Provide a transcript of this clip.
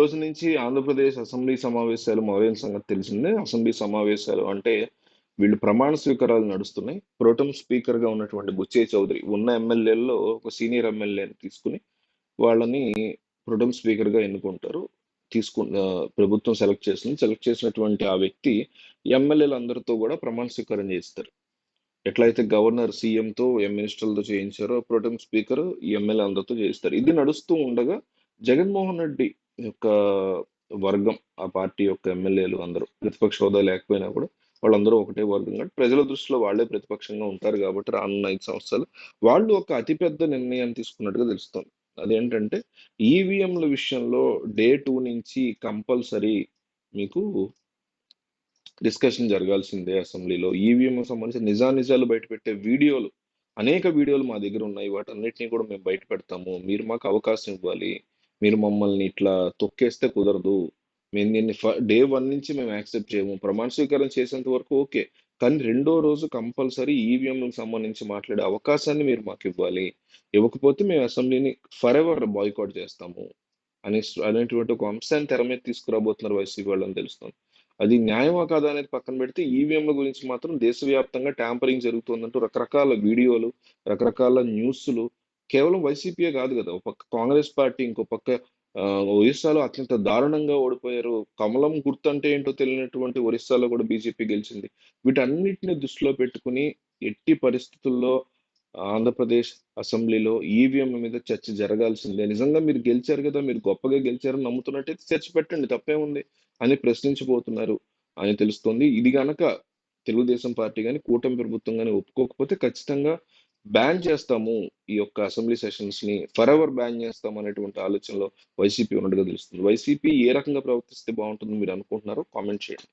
రోజు నుంచి ఆంధ్రప్రదేశ్ అసెంబ్లీ సమావేశాలు మొదలైన సంగతి తెలిసిందే. అసెంబ్లీ సమావేశాలు అంటే వీళ్ళు ప్రమాణ స్వీకారాలు నడుస్తున్నాయి. ప్రోటమ్ స్పీకర్గా ఉన్నటువంటి బుచ్చే చౌదరి ఉన్న ఎమ్మెల్యేల్లో ఒక సీనియర్ ఎమ్మెల్యేని తీసుకుని వాళ్ళని ప్రోటమ్ స్పీకర్గా ఎన్నుకుంటారు. తీసుకు ప్రభుత్వం సెలెక్ట్ చేసింది. సెలెక్ట్ చేసినటువంటి ఆ వ్యక్తి ఎమ్మెల్యేలందరితో కూడా ప్రమాణ స్వీకారం చేస్తారు ఎట్లయితే గవర్నర్ సీఎంతో మినిస్టర్లతో చేయించారో ప్రోటమ్ స్పీకర్ ఈ ఎమ్మెల్యే అందరితో చేయిస్తారు. ఇది నడుస్తూ ఉండగా జగన్మోహన్ రెడ్డి యొక్క వర్గం ఆ పార్టీ యొక్క ఎమ్మెల్యేలు అందరూ ప్రతిపక్ష హోదా లేకపోయినా కూడా వాళ్ళందరూ ఒకటే వర్గం కాబట్టి ప్రజల దృష్టిలో వాళ్ళే ప్రతిపక్షంగా ఉంటారు కాబట్టి రానున్న ఐదు సంవత్సరాలు వాళ్ళు ఒక అతిపెద్ద నిర్ణయాన్ని తీసుకున్నట్టుగా తెలుస్తుంది. అదేంటంటే ఈవీఎంల విషయంలో డే టూ నుంచి కంపల్సరీ మీకు డిస్కషన్ జరగాల్సిందే అసెంబ్లీలో. ఈవీఎం సంబంధించిన నిజానిజాలు బయటపెట్టే వీడియోలు అనేక వీడియోలు మా దగ్గర ఉన్నాయి. వాటన్నిటిని కూడా మేము బయట పెడతాము మీరు మాకు అవకాశం ఇవ్వాలి. మీరు మమ్మల్ని ఇట్లా తొక్కేస్తే కుదరదు. మేము దీన్ని డే వన్ నుంచి మేము యాక్సెప్ట్ చేయము. ప్రమాణ స్వీకారం చేసేంత వరకు ఓకే. కానీ రెండో రోజు కంపల్సరీ ఈవీఎంలకు సంబంధించి మాట్లాడే అవకాశాన్ని మీరు మాకు ఇవ్వాలి. ఇవ్వకపోతే మేము అసెంబ్లీని ఫర్ ఎవర్ బాయ్కాట్ చేస్తాము. అనే అనేటువంటి ఒక అంశాన్ని తెర మీద తీసుకురాబోతున్నారు వైసీపీ వాళ్ళని తెలుస్తుంది. అది న్యాయమా కాదా అనేది పక్కన పెడితే ఈవీఎంల గురించి మాత్రం దేశవ్యాప్తంగా ట్యాంపరింగ్ జరుగుతుందంటూ రకరకాల వీడియోలు రకరకాల న్యూస్లు కేవలం వైసీపీయే కాదు కదా. ఒక పక్క కాంగ్రెస్ పార్టీ ఇంకో పక్క ఒరిస్సాలో అత్యంత దారుణంగా ఓడిపోయారు. కమలం గుర్తు అంటే ఏంటో తెలియనటువంటి ఒరిస్సాలో కూడా బీజేపీ గెలిచింది. వీటన్నిటిని దృష్టిలో పెట్టుకుని ఎట్టి పరిస్థితుల్లో ఆంధ్రప్రదేశ్ అసెంబ్లీలో ఈవీఎం మీద చర్చ జరగాల్సిందే. నిజంగా మీరు గెలిచారు కదా మీరు గొప్పగా గెలిచారని నమ్ముతున్నట్టయితే చర్చ పెట్టండి తప్పేముంది అని ప్రశ్నించబోతున్నారు అని తెలుస్తోంది. ఇది గనక తెలుగుదేశం పార్టీ కానీ కూటమి ప్రభుత్వం కానీ ఒప్పుకోకపోతే ఖచ్చితంగా బ్యాన్ చేస్తాము ఈ యొక్క అసెంబ్లీ సెషన్స్ని ఫర్ ఎవర్ బ్యాన్ చేస్తాం అనేటువంటి ఆలోచనలో వైసీపీ ఉన్నట్టుగా తెలుస్తుంది. వైసీపీ ఏ రకంగా ప్రవర్తిస్తే బాగుంటుందో మీరు అనుకుంటున్నారో కామెంట్ చేయండి.